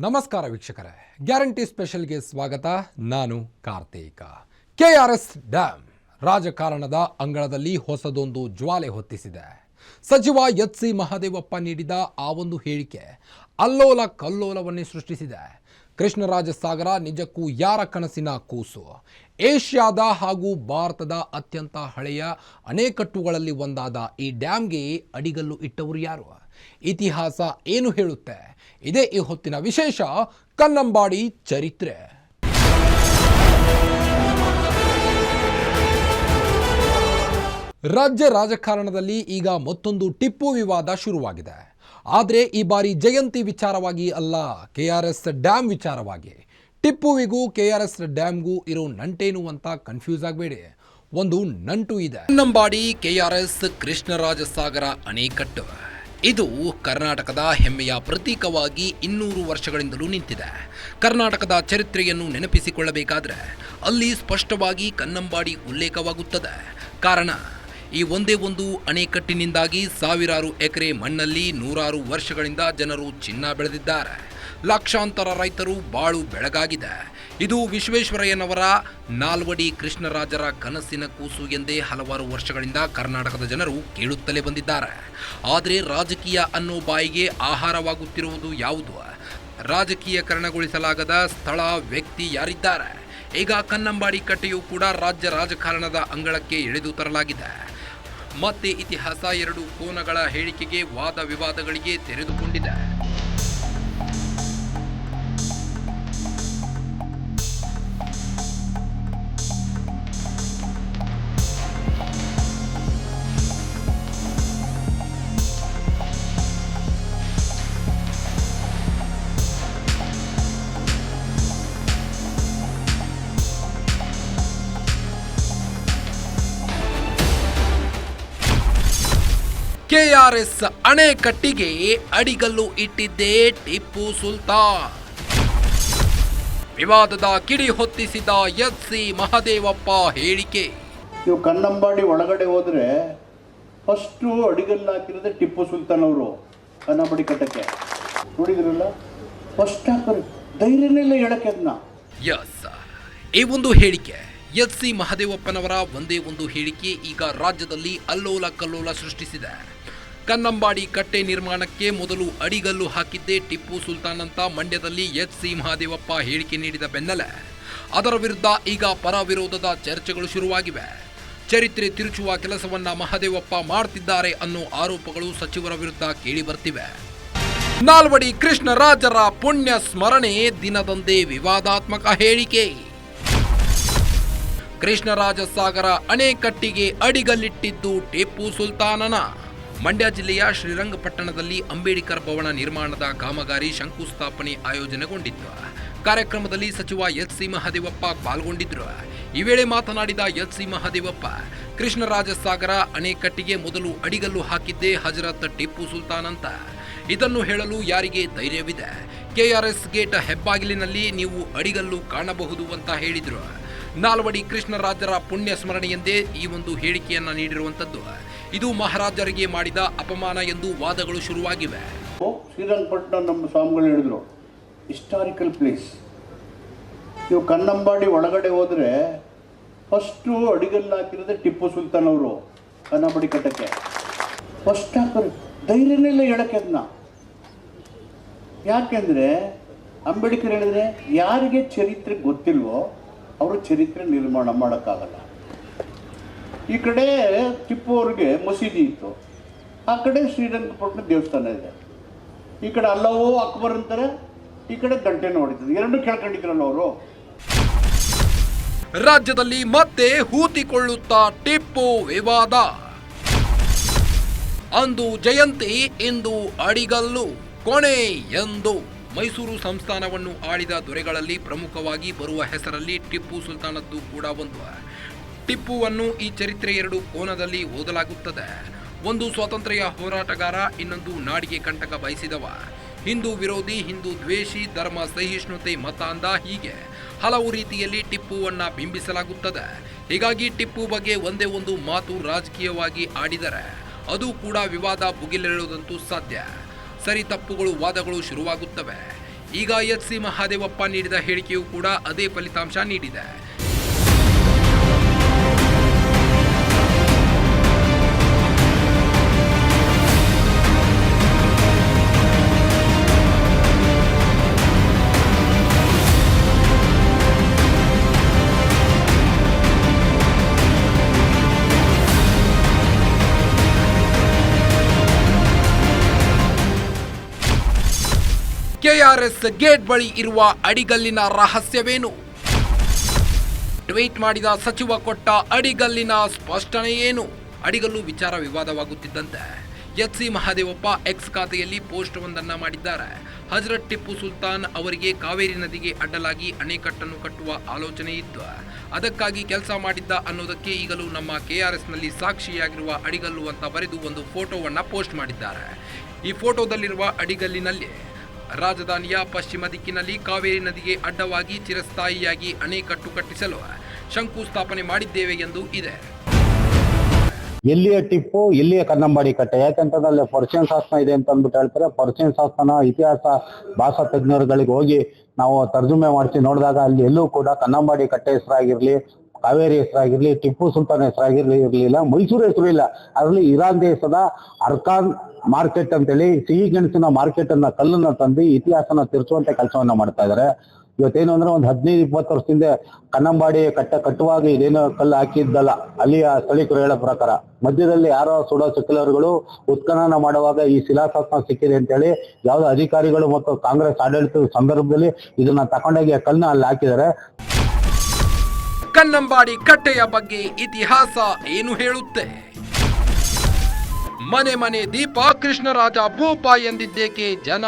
ನಮಸ್ಕಾರ ವೀಕ್ಷಕರೇ. ಗ್ಯಾರಂಟಿ ಸ್ಪೆಷಲ್ಗೆ ಸ್ವಾಗತ. ನಾನು Karthika. K R S dam ರಾಜಕಾರಣದ ಅಂಗಳದಲ್ಲಿ ಹೊಸದೊಂದು ಜ್ವಾಲೆ ಹೊತ್ತಿಸಿದೆ. ಸಚಿವ ಎಚ್ ಸಿ ಮಹದೇವಪ್ಪ ನೀಡಿದ ಆ ಒಂದು ಹೇಳಿಕೆ ಅಲ್ಲೋಲ ಕಲ್ಲೋಲವನ್ನೇ ಸೃಷ್ಟಿಸಿದೆ. ಕೃಷ್ಣರಾಜ ಸಾಗರ ನಿಜಕ್ಕೂ ಯಾರ ಕನಸಿನ ಕೂಸು? ಏಷ್ಯಾದ ಹಾಗೂ ಭಾರತದ ಅತ್ಯಂತ ಹಳೆಯ ಅಣೆಕಟ್ಟುಗಳಲ್ಲಿ ಒಂದಾದ ಈ ಡ್ಯಾಮ್ಗೆ ಅಡಿಗಲ್ಲು ಇಟ್ಟವರು ಯಾರು? ಇತಿಹಾಸ ಏನು ಹೇಳುತ್ತೆ? ಇದೇ ಈ ಹೊತ್ತಿನ ವಿಶೇಷ ಕನ್ನಂಬಾಡಿ ಚರಿತ್ರೆ. ರಾಜ್ಯ ರಾಜಕಾರಣದಲ್ಲಿ ಈಗ ಮತ್ತೊಂದು ಟಿಪ್ಪು ವಿವಾದ ಶುರುವಾಗಿದೆ. ಆದರೆ ಈ ಬಾರಿ ಜಯಂತಿ ವಿಚಾರವಾಗಿ ಅಲ್ಲ ಕೆ ಆರ್ ಎಸ್ ಡ್ಯಾಮ್ ವಿಚಾರವಾಗಿ. ಟಿಪ್ಪುವಿಗೂ ಕೆ ಆರ್ ಎಸ್ ಡ್ಯಾಮ್ಗೂ ಇರೋ ನಂಟೇನು ಅಂತ ಕನ್ಫ್ಯೂಸ್ ಆಗಬೇಡಿ. ಒಂದು ನಂಟು ಇದೆ. Kannambadi K R S Krishnaraja Sagara ಅಣೆಕಟ್ಟು. ಇದು ಕರ್ನಾಟಕದ ಹೆಮ್ಮೆಯ ಪ್ರತೀಕವಾಗಿ ಇನ್ನೂರು ವರ್ಷಗಳಿಂದಲೂ ನಿಂತಿದೆ. ಕರ್ನಾಟಕದ ಚರಿತ್ರೆಯನ್ನು ನೆನಪಿಸಿಕೊಳ್ಳಬೇಕಾದ್ರೆ ಅಲ್ಲಿ ಸ್ಪಷ್ಟವಾಗಿ ಕನ್ನಂಬಾಡಿ ಉಲ್ಲೇಖವಾಗುತ್ತದೆ. ಕಾರಣ ಈ ಒಂದೇ ಒಂದು ಅಣೆಕಟ್ಟಿನಿಂದಾಗಿ ಸಾವಿರಾರು ಎಕರೆ ಮಣ್ಣಲ್ಲಿ ನೂರಾರು ವರ್ಷಗಳಿಂದ ಜನರು ಚಿನ್ನ ಬೆಳೆದಿದ್ದಾರೆ. ಲಕ್ಷಾಂತರ ರೈತರು ಬಾಳು ಬೆಳಗಾಗಿದೆ. ಇದು ವಿಶ್ವೇಶ್ವರಯ್ಯನವರ ನಾಲ್ವಡಿ ಕೃಷ್ಣರಾಜರ ಕನಸಿನ ಕೂಸು ಎಂದೇ ಹಲವಾರು ವರ್ಷಗಳಿಂದ ಕರ್ನಾಟಕದ ಜನರು ಕೇಳುತ್ತಲೇ ಬಂದಿದ್ದಾರೆ. ಆದರೆ ರಾಜಕೀಯ ಅನ್ನೋ ಬಾಯಿಗೆ ಆಹಾರವಾಗುತ್ತಿರುವುದು ಯಾವುದು? ರಾಜಕೀಯಕರಣಗೊಳಿಸಲಾಗದ ಸ್ಥಳ, ವ್ಯಕ್ತಿ ಯಾರಿದ್ದಾರೆ? ಈಗ ಕನ್ನಂಬಾಡಿ ಕಟ್ಟೆಯೂ ಕೂಡ ರಾಜ್ಯ ರಾಜಕಾರಣದ ಅಂಗಳಕ್ಕೆ ಎಳೆದು ತರಲಾಗಿದೆ. ಮತ್ತೆ ಇತಿಹಾಸ ಎರಡು ಕೋನಗಳ ಹೇಳಿಕೆಗೆ ವಾದ ವಿವಾದಗಳಿಗೆ ತೆರೆದುಕೊಂಡಿದೆ. ಕೆಆರ್ಎಸ್ ಅಣೆಕಟ್ಟಿಗೆ ಅಡಿಗಲ್ಲು ಇಟ್ಟಿದ್ದೇ ಟಿಪ್ಪು ಸುಲ್ತಾನ್. ವಿವಾದದ ಕಿಡಿ ಹೊತ್ತಿಸಿದ ಎಸ್ ಸಿ ಮಹದೇವಪ್ಪ ಹೇಳಿಕೆ. ನೀವು ಕನ್ನಂಬಾಡಿ ಒಳಗಡೆ ಹೋದ್ರೆ ಫಸ್ಟು ಅಡಿಗಲ್ಲು ಹಾಕಿರೋದೇ ಟಿಪ್ಪು ಸುಲ್ತಾನ್ ಅವರು ಕನ್ನಂಬಾಡಿ ಕಟ್ಟಕ್ಕೆ. ನೋಡಿದ್ರಲ್ಲ? ಫಸ್ಟ್ ಹಾಕೋರು ಧೈರ್ಯನೇ ಇಲ್ಲ ಹೇಳಕ್ಕೆ ಅದನ್ನ. ಎಸ್ ಈ ಒಂದು ಹೇಳಿಕೆ. ಎಸ್ ಸಿ ಮಹದೇವಪ್ಪನವರ ಒಂದೇ ಒಂದು ಹೇಳಿಕೆ ಈಗ ರಾಜ್ಯದಲ್ಲಿ ಅಲ್ಲೋಲ ಕಲ್ಲೋಲ ಸೃಷ್ಟಿಸಿದೆ. ಕನ್ನಂಬಾಡಿ ಕಟ್ಟೆ ನಿರ್ಮಾಣಕ್ಕೆ ಮೊದಲು ಅಡಿಗಲ್ಲು ಹಾಕಿದ್ದೇ ಟಿಪ್ಪು ಸುಲ್ತಾನ್ ಅಂತ ಮಂಡ್ಯದಲ್ಲಿ ಎಚ್ ಸಿ ಮಹಾದೇವಪ್ಪ ಹೇಳಿಕೆ ನೀಡಿದ ಬೆನ್ನಲ್ಲೇ. ಅದರ ವಿರುದ್ಧ ಈಗ ಪರ ವಿರೋಧದ ಚರ್ಚೆಗಳು ಶುರುವಾಗಿವೆ. ಚರಿತ್ರೆ ತಿರುಚುವ ಕೆಲಸವನ್ನ ಮಹದೇವಪ್ಪ ಮಾಡ್ತಿದ್ದಾರೆ ಅನ್ನೋ ಆರೋಪಗಳು ಸಚಿವರ ವಿರುದ್ಧ ಕೇಳಿ ಬರ್ತಿವೆ. ನಾಲ್ವಡಿ ಕೃಷ್ಣರಾಜರ ಪುಣ್ಯ ಸ್ಮರಣೆ ದಿನದಂದೇ ವಿವಾದಾತ್ಮಕ ಹೇಳಿಕೆ. ಕೃಷ್ಣರಾಜ ಸಾಗರ ಅಣೆಕಟ್ಟಿಗೆ ಅಡಿಗಲ್ಲಿಟ್ಟಿದ್ದು ಟಿಪ್ಪು ಸುಲ್ತಾನನ. ಮಂಡ್ಯ ಜಿಲ್ಲೆಯ ಶ್ರೀರಂಗಪಟ್ಟಣದಲ್ಲಿ ಅಂಬೇಡ್ಕರ್ ಭವನ ನಿರ್ಮಾಣದ ಕಾಮಗಾರಿ ಶಂಕುಸ್ಥಾಪನೆ ಆಯೋಜನೆಗೊಂಡಿತ್ತು. ಕಾರ್ಯಕ್ರಮದಲ್ಲಿ ಸಚಿವ ಎಚ್ ಸಿ ಮಹದೇವಪ್ಪ ಪಾಲ್ಗೊಂಡಿದ್ರು ಈ ವೇಳೆ ಮಾತನಾಡಿದ ಎಚ್ ಸಿ ಮಹದೇವಪ್ಪ ಕೃಷ್ಣರಾಜ ಸಾಗರ ಅಣೆಕಟ್ಟಿಗೆ ಮೊದಲು ಅಡಿಗಲ್ಲು ಹಾಕಿದ್ದೇ ಹಜರತ್ ಟಿಪ್ಪು ಸುಲ್ತಾನ್ ಅಂತ ಇದನ್ನು ಹೇಳಲು ಯಾರಿಗೆ ಧೈರ್ಯವಿದೆ? ಕೆಆರ್ಎಸ್ ಗೇಟ್ ಹೆಬ್ಬಾಗಿಲಿನಲ್ಲಿ ನೀವು ಅಡಿಗಲ್ಲು ಕಾಣಬಹುದು ಅಂತ ಹೇಳಿದ್ರು. ನಾಲ್ವಡಿ ಕೃಷ್ಣರಾಜರ ಪುಣ್ಯ ಸ್ಮರಣೆಯೆಂದೇ ಈ ಒಂದು ಹೇಳಿಕೆಯನ್ನ ನೀಡಿರುವಂತದ್ದು. ಇದು ಮಹಾರಾಜರಿಗೆ ಮಾಡಿದ ಅಪಮಾನ ಎಂದು ವಾದಗಳು ಶುರುವಾಗಿವೆ. ಶ್ರೀರಂಗಪಟ್ಟಣ ನಮ್ಮ ಸ್ವಾಮಿಗಳು ಹೇಳಿದ್ರು ಹಿಸ್ಟಾರಿಕಲ್ ಪ್ಲೇಸ್ ನೀವು ಕನ್ನಂಬಾಡಿ ಒಳಗಡೆ ಹೋದರೆ ಫಸ್ಟು ಅಡಿಗಲ್ಲಿ ಹಾಕಿರೋದೇ ಟಿಪ್ಪು ಸುಲ್ತಾನ್ ಅವರು ಕನ್ನಂಬಾಡಿ ಕಟ್ಟಕ್ಕೆ. ಫಸ್ಟ್ ಹಾಕೋರು, ಧೈರ್ಯನೇ ಇಲ್ಲ ಹೇಳಕ್ಕೆ ಅದನ್ನ. ಯಾಕೆಂದ್ರೆ ಅಂಬೇಡ್ಕರ್ ಹೇಳಿದ್ರೆ ಯಾರಿಗೆ ಚರಿತ್ರೆ ಗೊತ್ತಿಲ್ವೋ, ಅವರು ಚರಿತ್ರೆ ನಿರ್ಮಾಣ ಮಾಡೋಕ್ಕಾಗಲ್ಲ. ಈ ಕಡೆ ಟಿಪ್ಪು ಮಸೀದಿ ಇತ್ತು. ಆ ಕಡೆ ಶ್ರೀರಂಗಪಟ್ಟಣ ದೇವಸ್ಥಾನ ಇದೆ. ಈ ಕಡೆ ಅಲ್ಲವೋ ಅಕ್ಬರ್ ಅಂತಾರೆ, ಈ ಕಡೆ ಗಂಟೆ ಹೊಡಿತದೆ ಎರಡು ಕೇಳ್ಕೊಂಡಿದ್ರಲ್ಲ ಅವರು? ರಾಜ್ಯದಲ್ಲಿ ಮತ್ತೆ ಹೂತಿಕೊಳ್ಳುತ್ತಾ ಟಿಪ್ಪು ವಿವಾದ. ಅಂದು ಜಯಂತಿ, ಇಂದು ಅಡಿಗಲ್ಲು, ಕೊನೆ ಎಂದು ಮೈಸೂರು ಸಂಸ್ಥಾನವನ್ನು ಆಳಿದ ದೊರೆಗಳಲ್ಲಿ ಪ್ರಮುಖವಾಗಿ ಬರುವ ಹೆಸರಲ್ಲಿ ಟಿಪ್ಪು ಸುಲ್ತಾನದ್ದು ಕೂಡ ಒಂದು. ಟಿಪ್ಪುವನ್ನು ಈ ಚರಿತ್ರೆ ಎರಡು ಕೋನದಲ್ಲಿ ಓದಲಾಗುತ್ತದೆ. ಒಂದು ಸ್ವಾತಂತ್ರ್ಯ ಹೋರಾಟಗಾರ, ಇನ್ನೊಂದು ನಾಡಿಗೆ ಕಂಟಕ ಬಯಸಿದವ. ಹಿಂದೂ ವಿರೋಧಿ, ಹಿಂದೂ ದ್ವೇಷಿ, ಧರ್ಮ ಸಹಿಷ್ಣುತೆ, ಮತ ಅಂದ ಹೀಗೆ ಹಲವು ರೀತಿಯಲ್ಲಿ ಟಿಪ್ಪುವನ್ನ ಬಿಂಬಿಸಲಾಗುತ್ತದೆ. ಹೀಗಾಗಿ ಟಿಪ್ಪು ಬಗ್ಗೆ ಒಂದೇ ಒಂದು ಮಾತು ರಾಜಕೀಯವಾಗಿ ಆಡಿದರೆ ಅದು ಕೂಡ ವಿವಾದ ಭುಗಿಲೇಳುವುದಂತೂ ಸಾಧ್ಯ. ಸರಿ ತಪ್ಪುಗಳು, ವಾದಗಳು ಶುರುವಾಗುತ್ತವೆ. ಈಗ ಎಚ್ ಸಿ ಮಹಾದೇವಪ್ಪ ನೀಡಿದ ಹೇಳಿಕೆಯೂ ಕೂಡ ಅದೇ ಫಲಿತಾಂಶ ನೀಡಿದೆ. ಕೆಆರ್ಎಸ್ ಗೇಟ್ ಬಳಿ ಇರುವ ಅಡಿಗಲ್ಲಿನ ರಹಸ್ಯವೇನು? ಟ್ವೀಟ್ ಮಾಡಿದ ಸಚಿವ ಕೊಟ್ಟ ಅಡಿಗಲ್ಲಿನ ಸ್ಪಷ್ಟನೆ ಏನು ಅಡಿಗಲ್ಲು ವಿಚಾರ ವಿವಾದವಾಗುತ್ತಿದ್ದಂತೆ. ಎಚ್ ಸಿ ಮಹಾದೇವಪ್ಪ ಎಕ್ಸ್ ಖಾತೆಯಲ್ಲಿ ಪೋಸ್ಟ್ ಒಂದನ್ನ ಮಾಡಿದ್ದಾರೆ. ಹಜರತ್ ಟಿಪ್ಪು ಸುಲ್ತಾನ್ ಅವರಿಗೆ ಕಾವೇರಿ ನದಿಗೆ ಅಡ್ಡಲಾಗಿ ಅಣೆಕಟ್ಟನ್ನು ಕಟ್ಟುವ ಆಲೋಚನೆ ಇತ್ತು. ಅದಕ್ಕಾಗಿ ಕೆಲಸ ಮಾಡಿದ್ದ ಅನ್ನೋದಕ್ಕೆ ಈಗಲೂ ನಮ್ಮ ಕೆಆರ್ಎಸ್ನಲ್ಲಿ ಸಾಕ್ಷಿಯಾಗಿರುವ ಅಡಿಗಲ್ಲು ಅಂತ ಬರೆದು ಒಂದು ಫೋಟೋವನ್ನ ಪೋಸ್ಟ್ ಮಾಡಿದ್ದಾರೆ. ಈ ಫೋಟೋದಲ್ಲಿರುವ ಅಡಿಗಲ್ಲಿನಲ್ಲಿ ರಾಜಧಾನಿಯ ಪಶ್ಚಿಮ ದಿಕ್ಕಿನಲ್ಲಿ ಕಾವೇರಿ ನದಿಗೆ ಅಡ್ಡವಾಗಿ ಚಿರಸ್ಥಾಯಿಯಾಗಿ ಅಣೆಕಟ್ಟು ಕಟ್ಟಿಸಲು ಶಂಕುಸ್ಥಾಪನೆ ಮಾಡಿದ್ದೇವೆ ಎಂದು ಇದೆ. ಎಲ್ಲಿಯ ಟಿಪ್ಪು, ಎಲ್ಲಿಯ ಕನ್ನಂಬಾಡಿ ಕಟ್ಟೆ? ಯಾಕಂತಂದ್ರೆ ಅಲ್ಲಿ ಪರ್ಷಿಯನ್ ಶಾಸನ ಇದೆ ಅಂತ ಅಂದ್ಬಿಟ್ಟು ಹೇಳ್ತಾರೆ. ಪರ್ಷಿಯನ್ ಶಾಸನ ಇತಿಹಾಸ ಭಾಷಾ ತಜ್ಞರುಗಳಿಗೆ ಹೋಗಿ ನಾವು ತರ್ಜುಮೆ ಮಾಡಿಸಿ ನೋಡಿದಾಗ ಅಲ್ಲಿ ಎಲ್ಲೂ ಕೂಡ ಕನ್ನಂಬಾಡಿ ಕಟ್ಟೆ ಹೆಸರಾಗಿರ್ಲಿ ಕಾವೇರಿ ಹೆಸರಾಗಿರ್ಲಿ, ಟಿಪ್ಪು ಸುಲ್ತಾನ್ ಹೆಸರಾಗಿರ್ಲಿ, ಇರ್ಲಿಲ್ಲ, ಮೈಸೂರು ಹೆಸರು ಇಲ್ಲ. ಅದರಲ್ಲಿ ಇರಾನ್ ದೇಶದ ಅರ್ಕಾನ್ ಮಾರ್ಕೆಟ್ ಅಂತೇಳಿ, ಸಿಹಿ ಗೆಣಸಿನ ಮಾರ್ಕೆಟ್ ಅನ್ನ, ಕಲ್ಲನ್ನ ತಂದು ಇತಿಹಾಸನ ತಿರ್ಸುವಂತ ಕೆಲಸವನ್ನ ಮಾಡ್ತಾ ಇದಾರೆ. ಇವತ್ತೇನು ಅಂದ್ರೆ ಒಂದು ಹದಿನೈದು, ಇಪ್ಪತ್ತು ವರ್ಷದಿಂದ ಕನ್ನಂಬಾಡಿ ಕಟ್ಟ ಕಟ್ಟುವಾಗ ಇದೇನೋ ಕಲ್ಲು ಹಾಕಿದ್ದಲ್ಲ, ಅಲ್ಲಿಯ ಸ್ಥಳೀಕರು ಹೇಳೋ ಪ್ರಕಾರ. ಮಧ್ಯದಲ್ಲಿ ಯಾರೋ ಸುಡೋ ಸಿಕ್ಕಲರುಗಳು ಉತ್ಖನನ ಮಾಡುವಾಗ ಈ ಶಿಲಾಶಾಸನ ಸಿಕ್ಕಿದೆ ಅಂತೇಳಿ ಯಾವ್ದೋ ಅಧಿಕಾರಿಗಳು ಮತ್ತು ಕಾಂಗ್ರೆಸ್ ಆಡಳಿತದ ಸಂದರ್ಭದಲ್ಲಿ ಇದನ್ನ ತಕೊಂಡೋಗಿ ಕಲ್ಲನ್ನ ಅಲ್ಲಿ ಹಾಕಿದ್ದಾರೆ. ಕನ್ನಂಬಾಡಿ ಕಟ್ಟೆಯ ಬಗ್ಗೆ ಇತಿಹಾಸ ಏನು ಹೇಳುತ್ತೆ? ಮನೆ ಮನೆ ದೀಪ ಕೃಷ್ಣರಾಜ ಭೂಪ ಎಂದಿದ್ದೇಕೆ ಜನ?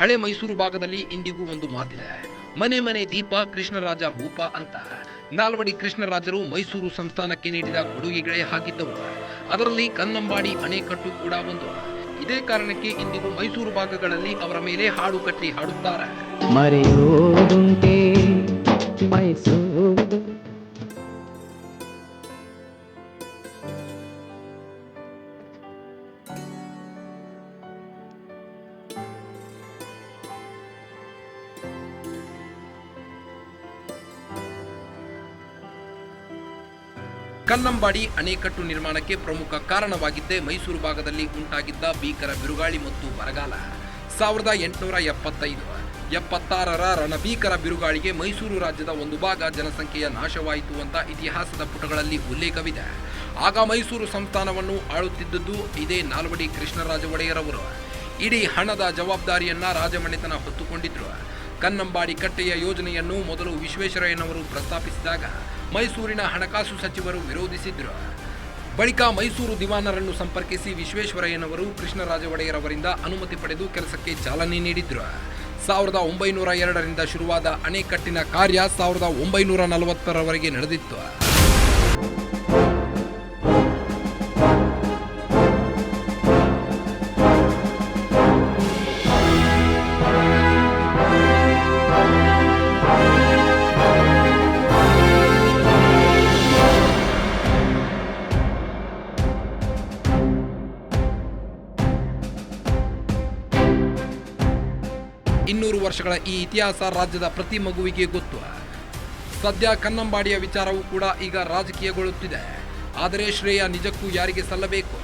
ಹಳೆ ಮೈಸೂರು ಭಾಗದಲ್ಲಿ ಇಂದಿಗೂ ಒಂದು ಮಾತಿದೆ. ಮನೆ ಮನೆ ದೀಪ ಕೃಷ್ಣರಾಜ ಭೂಪ ಅಂತ. ನಾಲ್ವಡಿ ಕೃಷ್ಣರಾಜರು ಮೈಸೂರು ಸಂಸ್ಥಾನಕ್ಕೆ ನೀಡಿದ ಕೊಡುಗೆಗಳೇ ಹಾಗಿದ್ದವು ಅದರಲ್ಲಿ ಕನ್ನಂಬಾಡಿ ಅಣೆಕಟ್ಟು ಕೂಡ ಒಂದು. ಇದೇ ಕಾರಣಕ್ಕೆ ಇಂದಿಗೂ ಮೈಸೂರು ಭಾಗಗಳಲ್ಲಿ ಅವರ ಮೇಲೆ ಹಾಡು ಕಟ್ಟಿ ಹಾಡುತ್ತಾರೆ. ಮರೆಯೋದುಂಟೆ ಮೈಸೂರು. ಕನ್ನಂಬಾಡಿ ಅಣೆಕಟ್ಟು ನಿರ್ಮಾಣಕ್ಕೆ ಪ್ರಮುಖ ಕಾರಣವಾಗಿದ್ದೇ ಮೈಸೂರು ಭಾಗದಲ್ಲಿ ಉಂಟಾಗಿದ್ದ ಭೀಕರ ಬಿರುಗಾಳಿ ಮತ್ತು ಬರಗಾಲ. ಸಾವಿರದ ಎಂಟುನೂರ ಎಪ್ಪತ್ತೈದು, ಎಪ್ಪತ್ತಾರರ ರಣಭೀಕರ ಬಿರುಗಾಳಿಗೆ ಮೈಸೂರು ರಾಜ್ಯದ ಒಂದು ಭಾಗ ಜನಸಂಖ್ಯೆಯ ನಾಶವಾಯಿತು ಅಂತ ಇತಿಹಾಸದ ಪುಟಗಳಲ್ಲಿ ಉಲ್ಲೇಖವಿದೆ. ಆಗ ಮೈಸೂರು ಸಂಸ್ಥಾನವನ್ನು ಆಳುತ್ತಿದ್ದದ್ದು ಇದೇ ನಾಲ್ವಡಿ ಕೃಷ್ಣರಾಜ ಒಡೆಯರವರು. ಇಡೀ ಹಣದ ಜವಾಬ್ದಾರಿಯನ್ನ ರಾಜಮನೆತನ ಹೊತ್ತುಕೊಂಡಿದ್ರು. ಕನ್ನಂಬಾಡಿ ಕಟ್ಟೆಯ ಯೋಜನೆಯನ್ನು ಮೊದಲು ವಿಶ್ವೇಶ್ವರಯ್ಯನವರು ಪ್ರಸ್ತಾಪಿಸಿದಾಗ ಮೈಸೂರಿನ ಹಣಕಾಸು ಸಚಿವರು ವಿರೋಧಿಸಿದ್ರು. ಬಳಿಕ ಮೈಸೂರು ದಿವಾನರನ್ನು ಸಂಪರ್ಕಿಸಿ ವಿಶ್ವೇಶ್ವರಯ್ಯನವರು ಕೃಷ್ಣರಾಜ ಒಡೆಯರವರಿಂದ ಅನುಮತಿ ಪಡೆದು ಕೆಲಸಕ್ಕೆ ಚಾಲನೆ ನೀಡಿದ್ರು. ಸಾವಿರದ ಒಂಬೈನೂರ ಎರಡರಿಂದ ಶುರುವಾದ ಅಣೆಕಟ್ಟಿನ ಕಾರ್ಯ ಸಾವಿರದ ಒಂಬೈನೂರ ನಲವತ್ತರವರೆಗೆ ನಡೆದಿತ್ತು. ವರ್ಷಗಳ ಈ ಇತಿಹಾಸ ರಾಜ್ಯದ ಪ್ರತಿ ಮಗುವಿಗೆ ಗೊತ್ತು. ಸದ್ಯ ಕನ್ನಂಬಾಡಿಯ ವಿಚಾರವೂ ಕೂಡ ಈಗ ರಾಜಕೀಯಗೊಳ್ಳುತ್ತಿದೆ. ಆದರೆ ಶ್ರೇಯ ನಿಜಕ್ಕೂ ಯಾರಿಗೆ ಸಲ್ಲಬೇಕು?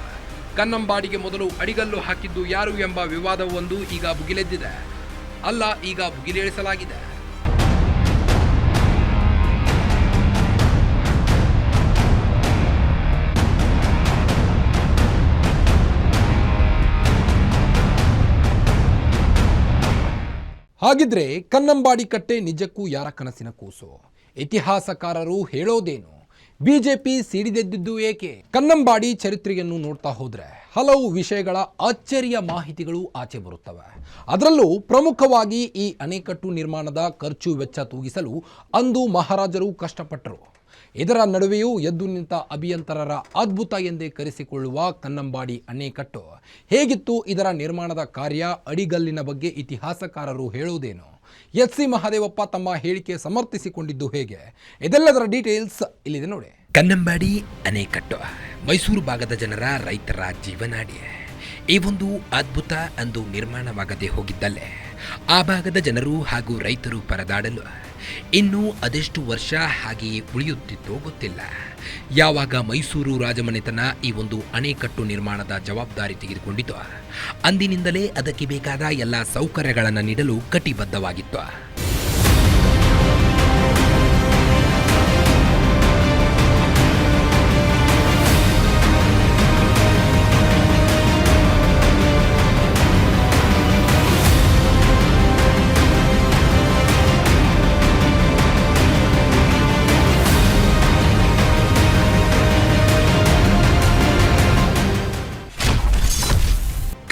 ಕನ್ನಂಬಾಡಿಗೆ ಮೊದಲು ಅಡಿಗಲ್ಲು ಹಾಕಿದ್ದು ಯಾರು ಎಂಬ ವಿವಾದವೊಂದು ಈಗ ಭುಗಿಲೆದ್ದಿದೆ. ಅಲ್ಲ, ಈಗ ಭುಗಿಲೇಳಿಸಲಾಗಿದೆ. ಹಾಗಿದ್ರೆ ಕನ್ನಂಬಾಡಿ ಕಟ್ಟೆ ನಿಜಕ್ಕೂ ಯಾರ ಕನಸಿನ ಕೂಸು? ಇತಿಹಾಸಕಾರರು ಹೇಳೋದೇನು? ಬಿಜೆಪಿ ಸಿಡಿದೆದ್ದಿದ್ದು ಏಕೆ? ಕನ್ನಂಬಾಡಿ ಚರಿತ್ರೆಯನ್ನು ನೋಡ್ತಾ ಹೋದ್ರೆ ಹಲವು ವಿಷಯಗಳ ಅಚ್ಚರಿಯ ಮಾಹಿತಿಗಳು ಆಚೆ ಬರುತ್ತವೆ. ಅದರಲ್ಲೂ ಪ್ರಮುಖವಾಗಿ ಈ ಅಣೆಕಟ್ಟು ನಿರ್ಮಾಣದ ಖರ್ಚು ವೆಚ್ಚ ತೂಗಿಸಲು ಅಂದು ಮಹಾರಾಜರು ಕಷ್ಟಪಟ್ಟರು ಇದರ ನಡುವೆಯೂ ಎದ್ದು ನಿಂತ ಅಭಿಯಂತರರ ಅದ್ಭುತ ಎಂದೇ ಕರೆಸಿಕೊಳ್ಳುವ ಕನ್ನಂಬಾಡಿ ಅಣೆಕಟ್ಟು. ಹೇಗಿತ್ತು ಇದರ ನಿರ್ಮಾಣದ ಕಾರ್ಯ? ಅಡಿಗಲ್ಲಿನ ಬಗ್ಗೆ ಇತಿಹಾಸಕಾರರು ಹೇಳುವುದೇನು? ಎಚ್ ಸಿ ಮಹಾದೇವಪ್ಪ ತಮ್ಮ ಹೇಳಿಕೆ ಸಮರ್ಥಿಸಿಕೊಂಡಿದ್ದು ಹೇಗೆ? ಇದೆಲ್ಲದರ ಡೀಟೇಲ್ಸ್ ಇಲ್ಲಿದೆ ನೋಡಿ. ಕನ್ನಂಬಾಡಿ ಅಣೆಕಟ್ಟು, ಮೈಸೂರು ಭಾಗದ ಜನರ ರೈತರ ಜೀವನಾಡಿ. ಈ ಒಂದು ಅದ್ಭುತ ಅಂದು ನಿರ್ಮಾಣವಾಗದೆ ಹೋಗಿದ್ದಲ್ಲೇ. ಆ ಭಾಗದ ಜನರು ಹಾಗೂ ರೈತರು ಪರದಾಡಲು ಇನ್ನೂ ಅದೆಷ್ಟು ವರ್ಷ ಹಾಗೆಯೇ ಉಳಿಯುತ್ತಿತ್ತೋ ಗೊತ್ತಿಲ್ಲ. ಯಾವಾಗ ಮೈಸೂರು ರಾಜಮನೆತನ ಈ ಒಂದು ಅಣೆಕಟ್ಟು ನಿರ್ಮಾಣದ ಜವಾಬ್ದಾರಿ ತೆಗೆದುಕೊಂಡಿತು, ಅಂದಿನಿಂದಲೇ ಅದಕ್ಕೆ ಬೇಕಾದ ಎಲ್ಲ ಸೌಕರ್ಯಗಳನ್ನು ನೀಡಲು ಕಟಿಬದ್ಧವಾಗಿತ್ತು.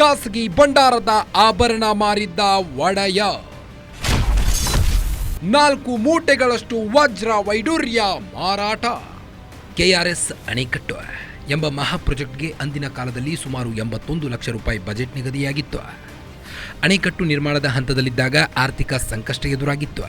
ಖಾಸಗಿ ಭಂಡಾರದ ಆಭರಣ ಮಾರಿದ್ದ ಒಡೆಯ. ನಾಲ್ಕು ಮೂಟೆಗಳಷ್ಟು ವಜ್ರ ವೈಡೂರ್ಯ ಮಾರಾಟ. ಕೆಆರ್ಎಸ್ ಅಣೆಕಟ್ಟು ಎಂಬ ಮಹಾ ಪ್ರಾಜೆಕ್ಟ್ಗೆ ಅಂದಿನ ಕಾಲದಲ್ಲಿ ಸುಮಾರು ಎಂಬತ್ತೊಂದು ಲಕ್ಷ ರೂಪಾಯಿ ಬಜೆಟ್ ನಿಗದಿಯಾಗಿತ್ತು. ಅಣೆಕಟ್ಟು ನಿರ್ಮಾಣದ ಹಂತದಲ್ಲಿದ್ದಾಗ ಆರ್ಥಿಕ ಸಂಕಷ್ಟ ಎದುರಾಗಿತ್ತು.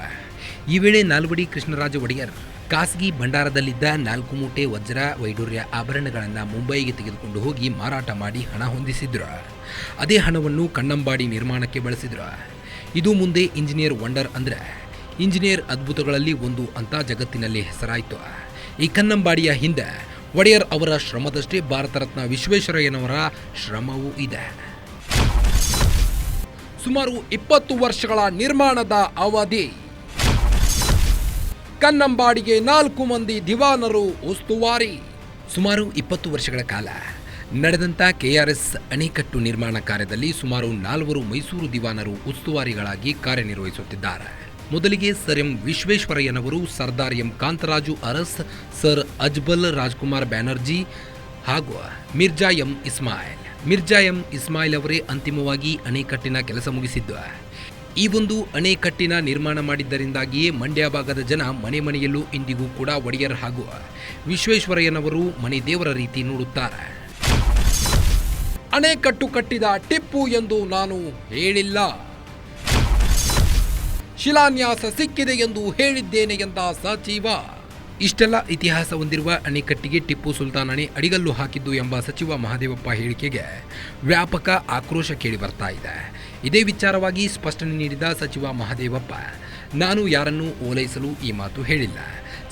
ಈ ವೇಳೆ ನಾಲ್ವಡಿ ಕೃಷ್ಣರಾಜ ಒಡೆಯರ್ ಖಾಸಗಿ ಭಂಡಾರದಲ್ಲಿದ್ದ ನಾಲ್ಕು ಮೂಟೆ ವಜ್ರ ವೈಡೂರ್ಯ ಆಭರಣಗಳನ್ನು ಮುಂಬೈಗೆ ತೆಗೆದುಕೊಂಡು ಹೋಗಿ ಮಾರಾಟ ಮಾಡಿ ಹಣ ಹೊಂದಿಸಿದ್ರು. ಅದೇ ಹಣವನ್ನು ಕಣ್ಣಂಬಾಡಿ ನಿರ್ಮಾಣಕ್ಕೆ ಬಳಸಿದ್ರು. ಇದು ಮುಂದೆ ಇಂಜಿನಿಯರ್ ವಂಡರ್ ಅಂದ್ರೆ ಇಂಜಿನಿಯರ್ ಅದ್ಭುತಗಳಲ್ಲಿ ಒಂದು ಅಂತ ಜಗತ್ತಿನಲ್ಲಿ ಹೆಸರಾಯಿತು. ಈ ಕನ್ನಂಬಾಡಿಯ ಹಿಂದೆ ಒಡೆಯರ್ ಅವರ ಶ್ರಮದಷ್ಟೇ ಭಾರತ ರತ್ನ ವಿಶ್ವೇಶ್ವರಯ್ಯನವರ ಶ್ರಮವೂ ಇದೆ. ಸುಮಾರು ಇಪ್ಪತ್ತು ವರ್ಷಗಳ ನಿರ್ಮಾಣದ ಅವಧಿ. ಕನ್ನಂಬಾಡಿಗೆ ನಾಲ್ಕು ಮಂದಿ ದಿವಾನರು ಉಸ್ತುವಾರಿ. ಸುಮಾರು ಇಪ್ಪತ್ತು ವರ್ಷಗಳ ಕಾಲ. ನಡೆದಂಥ ಕೆಆರ್ಎಸ್ ಅಣೆಕಟ್ಟು ನಿರ್ಮಾಣ ಕಾರ್ಯದಲ್ಲಿ ಸುಮಾರು ನಾಲ್ವರು ಮೈಸೂರು ದಿವಾನರು ಉಸ್ತುವಾರಿಗಳಾಗಿ ಕಾರ್ಯನಿರ್ವಹಿಸುತ್ತಿದ್ದಾರೆ. ಮೊದಲಿಗೆ ಸರ್ ಎಂ ವಿಶ್ವೇಶ್ವರಯ್ಯನವರು, ಸರ್ದಾರ್ ಎಂ ಕಾಂತರಾಜು ಅರಸ್, ಸರ್ ಅಜ್ಬಲ್ ರಾಜ್ಕುಮಾರ್ ಬ್ಯಾನರ್ಜಿ ಹಾಗೂ ಮಿರ್ಜಾ ಎಂ ಇಸ್ಮಾಯಿಲ್. ಮಿರ್ಜಾ ಎಂ ಇಸ್ಮಾಯಿಲ್ ಅವರೇ ಅಂತಿಮವಾಗಿ ಅಣೆಕಟ್ಟಿನ ಕೆಲಸ ಮುಗಿಸಿದ್ದು. ಈ ಒಂದು ಅಣೆಕಟ್ಟಿನ ನಿರ್ಮಾಣ ಮಾಡಿದ್ದರಿಂದಾಗಿಯೇ ಮಂಡ್ಯ ಭಾಗದ ಜನ ಮನೆ ಮನೆಯಲ್ಲೂ ಇಂದಿಗೂ ಕೂಡ ಒಡೆಯರ್ ಹಾಗೂ ವಿಶ್ವೇಶ್ವರಯ್ಯನವರು ಮನೆ ದೇವರ ರೀತಿ ನೋಡುತ್ತಾರೆ. ಅಣೆಕಟ್ಟು ಕಟ್ಟಿದ ಟಿಪ್ಪು ಎಂದು ನಾನು ಹೇಳಿಲ್ಲ. ಶಿಲಾನ್ಯಾಸ ಸಿಕ್ಕಿದೆ ಎಂದು ಹೇಳಿದ್ದೇನೆ ಎಂದ ಸಚಿವ. ಇಷ್ಟೆಲ್ಲ ಇತಿಹಾಸ ಹೊಂದಿರುವ ಅಣೆಕಟ್ಟಿಗೆ ಟಿಪ್ಪು ಸುಲ್ತಾನ್ ಅಣೆ ಅಡಿಗಲ್ಲು ಹಾಕಿದ್ದು ಎಂಬ ಸಚಿವ ಮಹಾದೇವಪ್ಪ ಹೇಳಿಕೆಗೆ ವ್ಯಾಪಕ ಆಕ್ರೋಶ ಕೇಳಿ ಬರ್ತಾ ಇದೆ. ಇದೇ ವಿಚಾರವಾಗಿ ಸ್ಪಷ್ಟನೆ ನೀಡಿದ ಸಚಿವ ಮಹಾದೇವಪ್ಪ, ನಾನು ಯಾರನ್ನು ಓಲೈಸಲು ಈ ಮಾತು ಹೇಳಿಲ್ಲ.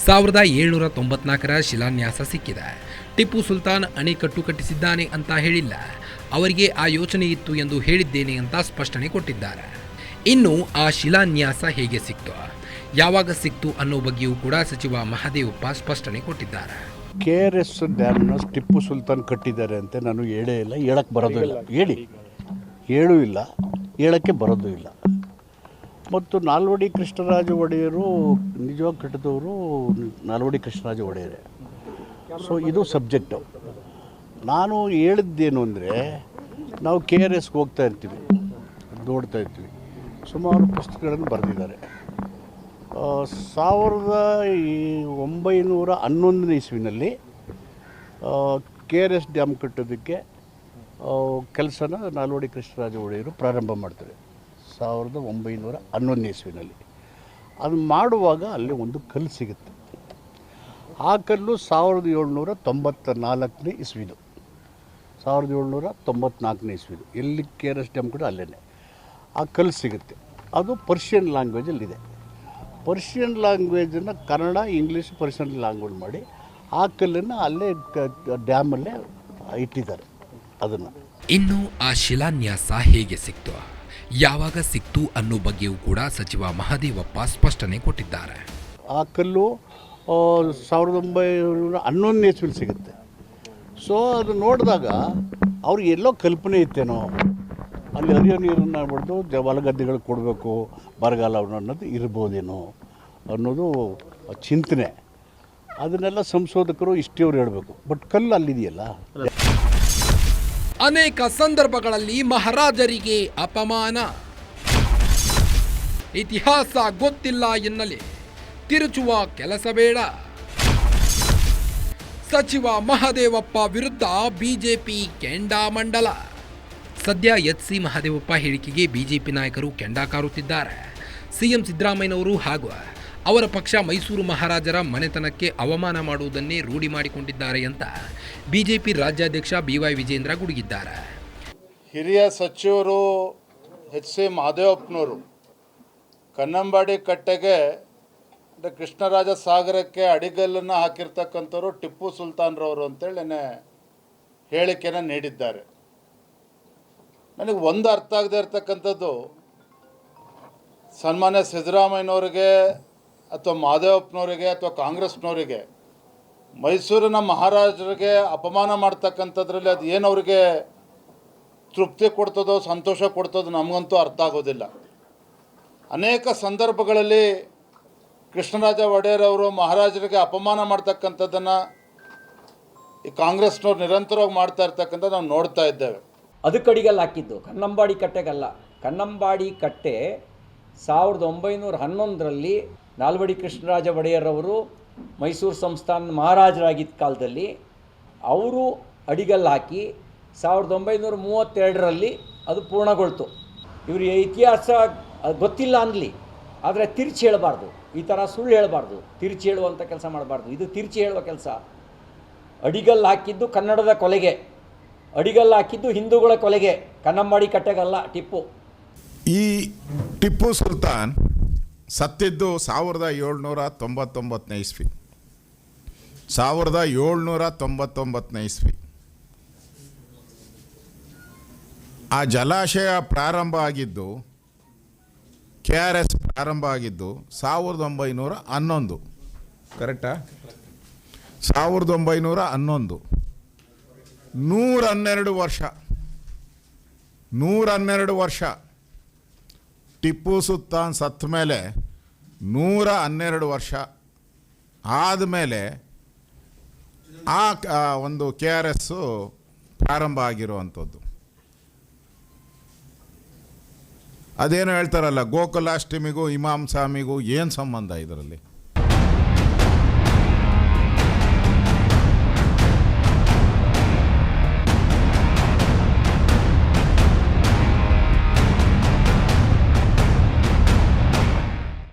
ಸಾವಿರದ ಏಳ್ನೂರ ತೊಂಬತ್ನಾಲ್ಕರ ಶಿಲಾನ್ಯಾಸ ಸಿಕ್ಕಿದೆ. ಟಿಪ್ಪು ಸುಲ್ತಾನ್ ಅಣೆಕಟ್ಟು ಕಟ್ಟಿಸಿದ್ದಾನೆ ಅಂತ ಹೇಳಿಲ್ಲ. ಅವರಿಗೆ ಆ ಯೋಚನೆ ಇತ್ತು ಎಂದು ಹೇಳಿದ್ದೇನೆ ಅಂತ ಸ್ಪಷ್ಟನೆ ಕೊಟ್ಟಿದ್ದಾರೆ. ಇನ್ನು ಆ ಶಿಲಾನ್ಯಾಸ ಹೇಗೆ ಸಿಕ್ತು? ಯಾವಾಗ ಸಿಕ್ತು ಅನ್ನೋ ಬಗ್ಗೆಯೂ ಕೂಡ ಸಚಿವ ಮಹದೇವಪ್ಪ ಸ್ಪಷ್ಟನೆ ಕೊಟ್ಟಿದ್ದಾರೆ. ಕೆ ಆರ್ ಎಸ್ ಡ್ಯಾಮ್ನ ಟಿಪ್ಪು ಸುಲ್ತಾನ್ ಕಟ್ಟಿದ್ದಾರೆ ಅಂತ ನಾನು ಹೇಳೇ ಇಲ್ಲ ಹೇಳಕ್ಕೆ ಬರೋದು ಇಲ್ಲ. ಹೇಳಿ. ಹೇಳೂ ಇಲ್ಲ, ಹೇಳಕ್ಕೆ ಬರೋದು ಇಲ್ಲ. ಮತ್ತು ನಾಲ್ವಡಿ ಕೃಷ್ಣರಾಜ ಒಡೆಯರು ನಿಜವಾಗಿ ಕಟ್ಟಿದವರು ನಾಲ್ವಡಿ ಕೃಷ್ಣರಾಜ ಒಡೆಯರೇ. ಸೊ ಇದು ಸಬ್ಜೆಕ್ಟು ನಾನು ಹೇಳಿದ್ದೇನು ಅಂದರೆ, ನಾವು ಕೆ ಆರ್ ಎಸ್ಗೆ ಹೋಗ್ತಾ ಇರ್ತೀವಿ, ನೋಡ್ತಾ ಇರ್ತೀವಿ. ಸುಮಾರು ಪುಸ್ತಕಗಳನ್ನು ಬರೆದಿದ್ದಾರೆ. ಸಾವಿರದ ಒಂಬೈನೂರ ಹನ್ನೊಂದನೇ ಇಸ್ವಿನಲ್ಲಿ ಕೆ ಆರ್ ಎಸ್ ಡ್ಯಾಮ್ ಕಟ್ಟೋದಕ್ಕೆ ಕೆಲಸನ ನಾಲ್ವಡಿ ಕೃಷ್ಣರಾಜ ಒಡೆಯರು ಪ್ರಾರಂಭ ಮಾಡ್ತಾರೆ, ಸಾವಿರದ ಒಂಬೈನೂರ ಹನ್ನೊಂದನೇ ಇಸ್ವಿನಲ್ಲಿ. ಅದು ಮಾಡುವಾಗ ಅಲ್ಲಿ ಒಂದು ಕಲ್ಲು ಸಿಗುತ್ತೆ. ಆ ಕಲ್ಲು ಸಾವಿರದ ಏಳ್ನೂರ ತೊಂಬತ್ತ ನಾಲ್ಕನೇ ಇಸ್ವಿದು. ಸಾವಿರದ ಏಳ್ನೂರ ತೊಂಬತ್ನಾಲ್ಕನೇ ಇಸ್ವಿದು ಎಲ್ಲಿ ಕೆ ಆರ್ ಎಸ್ ಡ್ಯಾಮ್ ಕೂಡ ಅಲ್ಲೇ ಆ ಕಲ್ಲು ಸಿಗುತ್ತೆ. ಅದು ಪರ್ಷಿಯನ್ ಲ್ಯಾಂಗ್ವೇಜಲ್ಲಿದೆ ಪರ್ಷಿಯನ್ ಲ್ಯಾಂಗ್ವೇಜನ್ನು ಕನ್ನಡ ಇಂಗ್ಲೀಷ್ ಪರ್ಷಿಯನ್ ಲ್ಯಾಂಗ್ವೇಜ್ ಮಾಡಿ ಆ ಕಲ್ಲನ್ನು ಅಲ್ಲೇ ಡ್ಯಾಮಲ್ಲೇ ಇಟ್ಟಿದ್ದಾರೆ ಅದನ್ನು. ಇನ್ನು ಆ ಶಿಲಾನ್ಯಾಸ ಹೇಗೆ ಸಿಕ್ತು? ಯಾವಾಗ ಸಿಕ್ತು ಅನ್ನೋ ಬಗ್ಗೆಯೂ ಕೂಡ ಸಚಿವ ಮಹಾದೇವಪ್ಪ ಸ್ಪಷ್ಟನೆ ಕೊಟ್ಟಿದ್ದಾರೆ. ಆ ಕಲ್ಲು ಸಾವಿರದ ಒಂಬೈನೂರ ಹನ್ನೊಂದನೇ ಇಸ್ವಿಲಿ ಸಿಗುತ್ತೆ. ಸೊ ಅದು ನೋಡಿದಾಗ ಅವ್ರಿಗೆ ಎಲ್ಲೋ ಕಲ್ಪನೆ ಇತ್ತೇನೋ, ಅಲ್ಲಿ ಹರಿಯ ನೀರನ್ನು ಬಿಡ್ದು ಜ ಹೊಲಗದ್ದೆಗಳಿಗೆ ಕೊಡಬೇಕು, ಬರಗಾಲ ಅನ್ನೋದು ಇರ್ಬೋದೇನೋ ಅನ್ನೋದು ಚಿಂತನೆ. ಅದನ್ನೆಲ್ಲ ಸಂಶೋಧಕರು ಇಷ್ಟೇವ್ರು ಹೇಳಬೇಕು. ಬಟ್ ಕಲ್ಲು ಅಲ್ಲಿದೆಯಲ್ಲ. ಅನೇಕ ಸಂದರ್ಭಗಳಲ್ಲಿ ಮಹಾರಾಜರಿಗೆ ಅಪಮಾನ. ಇತಿಹಾಸ ಗೊತ್ತಿಲ್ಲ ಎನ್ನಲೇ. ತಿರುಚುವ ಕೆಲಸ ಬೇಡ. ಸಚಿವ ಮಹದೇವಪ್ಪ ವಿರುದ್ಧ ಬಿಜೆಪಿ ಕೆಂಡಾಮಂಡಲ ಸದ್ಯ ಎಚ್ ಸಿ ಮಹದೇವಪ್ಪ ಹೇಳಿಕೆಗೆ ಬಿಜೆಪಿ ನಾಯಕರು ಕೆಂಡ ಕಾರುತ್ತಿದ್ದಾರೆ. ಸಿಎಂ ಸಿದ್ದರಾಮಯ್ಯನವರು ಹಾಗೂ ಅವರ ಪಕ್ಷ ಮೈಸೂರು ಮಹಾರಾಜರ ಮನೆತನಕ್ಕೆ ಅವಮಾನ ಮಾಡುವುದನ್ನೇ ರೂಢಿ ಮಾಡಿಕೊಂಡಿದ್ದಾರೆ ಅಂತ ಬಿಜೆಪಿ ರಾಜ್ಯಾಧ್ಯಕ್ಷ ಬಿವೈ ವಿಜೇಂದ್ರ ಗುಡುಗಿದ್ದಾರೆ. ಹಿರಿಯ ಸಚಿವರು ಎಚ್ ಸಿ ಮಹದೇವಪ್ಪನವರು ಕನ್ನಂಬಾಡಿ ಕಟ್ಟೆಗೆ ಕೃಷ್ಣರಾಜ ಸಾಗರಕ್ಕೆ ಅಡಿಗಲ್ಲನ್ನು ಹಾಕಿರ್ತಕ್ಕಂಥವ್ರು ಟಿಪ್ಪು ಸುಲ್ತಾನ್ರವರು ಅಂತೇಳಿ ಹೇಳಿಕೆನ ನೀಡಿದ್ದಾರೆ. ನನಗೆ ಒಂದು ಅರ್ಥ ಆಗದೆ ಇರತಕ್ಕಂಥದ್ದು, ಸನ್ಮಾನ್ಯ ಸಿದ್ದರಾಮಯ್ಯನವ್ರಿಗೆ ಅಥವಾ ಮಾಧವಪ್ಪನವರಿಗೆ ಅಥವಾ ಕಾಂಗ್ರೆಸ್ನವರಿಗೆ, ಮೈಸೂರಿನ ಮಹಾರಾಜರಿಗೆ ಅಪಮಾನ ಮಾಡ್ತಕ್ಕಂಥದ್ರಲ್ಲಿ ಅದು ಏನು ಅವರಿಗೆ ತೃಪ್ತಿ ಕೊಡ್ತದೋ, ಸಂತೋಷ ಕೊಡ್ತದೋ ನಮಗಂತೂ ಅರ್ಥ ಆಗೋದಿಲ್ಲ. ಅನೇಕ ಸಂದರ್ಭಗಳಲ್ಲಿ ಕೃಷ್ಣರಾಜ ಒಡೆಯರ್ ಅವರು ಮಹಾರಾಜರಿಗೆ ಅಪಮಾನ ಮಾಡ್ತಕ್ಕಂಥದ್ದನ್ನು ಈ ಕಾಂಗ್ರೆಸ್ನವ್ರು ನಿರಂತರವಾಗಿ ಮಾಡ್ತಾ ಇರ್ತಕ್ಕಂಥ ನಾವು ನೋಡ್ತಾ ಇದ್ದೇವೆ. ಅದಕ್ಕಡಿಗಲ್ಲಿ ಹಾಕಿದ್ದು ಕನ್ನಂಬಾಡಿ ಕಟ್ಟೆಗಲ್ಲ. ಕನ್ನಂಬಾಡಿ ಕಟ್ಟೆ ಸಾವಿರದ ಒಂಬೈನೂರ ಹನ್ನೊಂದರಲ್ಲಿ ನಾಲ್ವಡಿ ಕೃಷ್ಣರಾಜ ಒಡೆಯರವರು ಮೈಸೂರು ಸಂಸ್ಥಾನ ಮಹಾರಾಜರಾಗಿದ್ದ ಕಾಲದಲ್ಲಿ ಅವರು ಅಡಿಗಲ್ಲು ಹಾಕಿ ಸಾವಿರದ ಒಂಬೈನೂರ ಮೂವತ್ತೆರಡರಲ್ಲಿ ಅದು ಪೂರ್ಣಗೊಳ್ತು. ಇವರಿಗೆ ಇತಿಹಾಸ ಅದು ಗೊತ್ತಿಲ್ಲ ಅನ್ನಲಿ ಆದರೆ ತಿರ್ಚಿ ಹೇಳಬಾರ್ದು. ಈ ಥರ ಸುಳ್ಳು ಹೇಳಬಾರ್ದು, ತಿರುಚಿ ಹೇಳುವಂಥ ಕೆಲಸ ಮಾಡಬಾರ್ದು. ಇದು ತಿರುಚಿ ಹೇಳುವ ಕೆಲಸ. ಅಡಿಗಲ್ಲು ಹಾಕಿದ್ದು ಕನ್ನಡದ ಕೊಲೆಗೆ. ಅಡಿಗಲ್ಲು ಹಾಕಿದ್ದು ಹಿಂದೂಗಳ ಕೊಲೆಗೆ. ಕನ್ನಂಬಾಡಿ ಕಟ್ಟೆಗಲ್ಲ, ಟಿಪ್ಪು. ಈ ಟಿಪ್ಪು ಸುಲ್ತಾನ್ ಸತ್ತಿದ್ದು ಸಾವಿರದ ಏಳ್ನೂರ ತೊಂಬತ್ತೊಂಬತ್ತನೇ ಇಸ್ವಿ. ಸಾವಿರದ ಏಳ್ನೂರ ತೊಂಬತ್ತೊಂಬತ್ತನೇ ಇಸ್ವಿ. ಆ ಜಲಾಶಯ ಪ್ರಾರಂಭ ಆಗಿದ್ದು ಕೆ ಆರ್ ಎಸ್ ಪ್ರಾರಂಭ ಆಗಿದ್ದು ಸಾವಿರದ ಒಂಬೈನೂರ ಹನ್ನೊಂದು. ಕರೆಕ್ಟಾ ಸಾವಿರದ ಒಂಬೈನೂರ ಹನ್ನೊಂದು. ನೂರ ಹನ್ನೆರಡು ವರ್ಷ. ನೂರ ಹನ್ನೆರಡು ವರ್ಷ. ಟಿಪ್ಪು ಸುಲ್ತಾನ್ ಸತ್ತ ಮೇಲೆ ನೂರ ಹನ್ನೆರಡು ವರ್ಷ. ಆದಮೇಲೆ ಆ ಒಂದು ಕೆ ಆರ್ ಎಸ್ಸು ಪ್ರಾರಂಭ ಆಗಿರುವಂಥದ್ದು. ಅದೇನೋ ಹೇಳ್ತಾರಲ್ಲ ಗೋಕುಲಾಷ್ಟಮಿಗೂ ಇಮಾಮ್ ಸ್ವಾಮಿಗೂ ಏನು ಸಂಬಂಧ ಇದರಲ್ಲಿ?